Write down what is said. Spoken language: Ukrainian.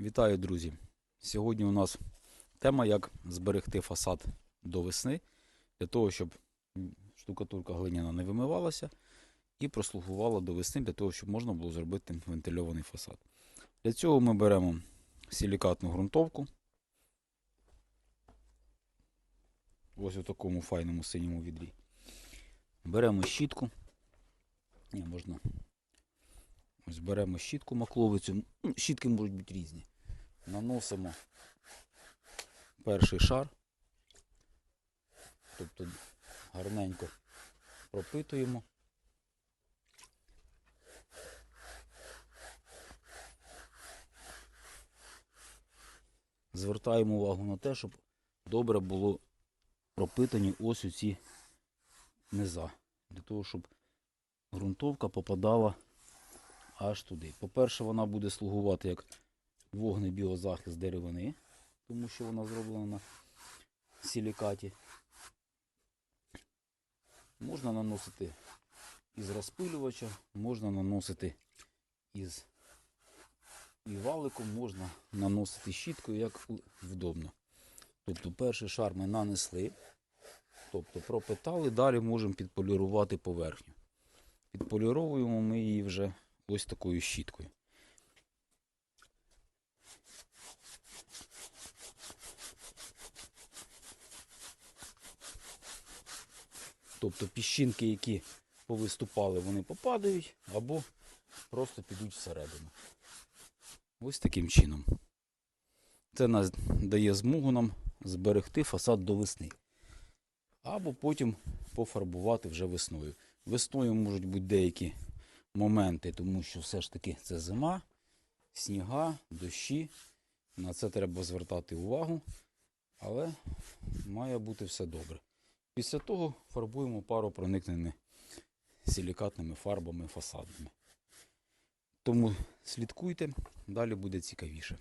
Вітаю, друзі! Сьогодні у нас тема, як зберегти фасад до весни, для того, щоб штукатурка глиняна не вимивалася і прослугувала до весни, для того, щоб можна було зробити вентильований фасад. Для цього ми беремо силікатну ґрунтовку. Ось у такому файному синьому відрі. Беремо щітку. Ні, можна. Ось беремо щітку макловицю. Ну, Щітки можуть бути різні. Наносимо перший шар. Тобто гарненько пропитуємо. Звертаємо увагу на те, щоб добре було пропитані ось у ці низа. Для того, щоб ґрунтовка попадала аж туди. По-перше, вона буде слугувати як вогнебіозахист деревини, тому що вона зроблена на силікаті. Можна наносити із розпилювача, можна наносити із і валиком, можна наносити щіткою, як вдобно. Тобто перший шар ми нанесли, тобто пропитали, далі можемо підполірувати поверхню. Підполіровуємо ми її вже ось такою щіткою. Тобто піщинки, які повиступали, вони попадають або просто підуть всередину. Ось таким чином. Це нас дає змогу нам зберегти фасад до весни. Або потім пофарбувати вже весною. Весною можуть бути деякі моменти, тому що все ж таки це зима, сніга, дощі. На це треба звертати увагу. Але має бути все добре. Після того фарбуємо пару проникненими силікатними фарбами фасадними. Тому слідкуйте, далі буде цікавіше.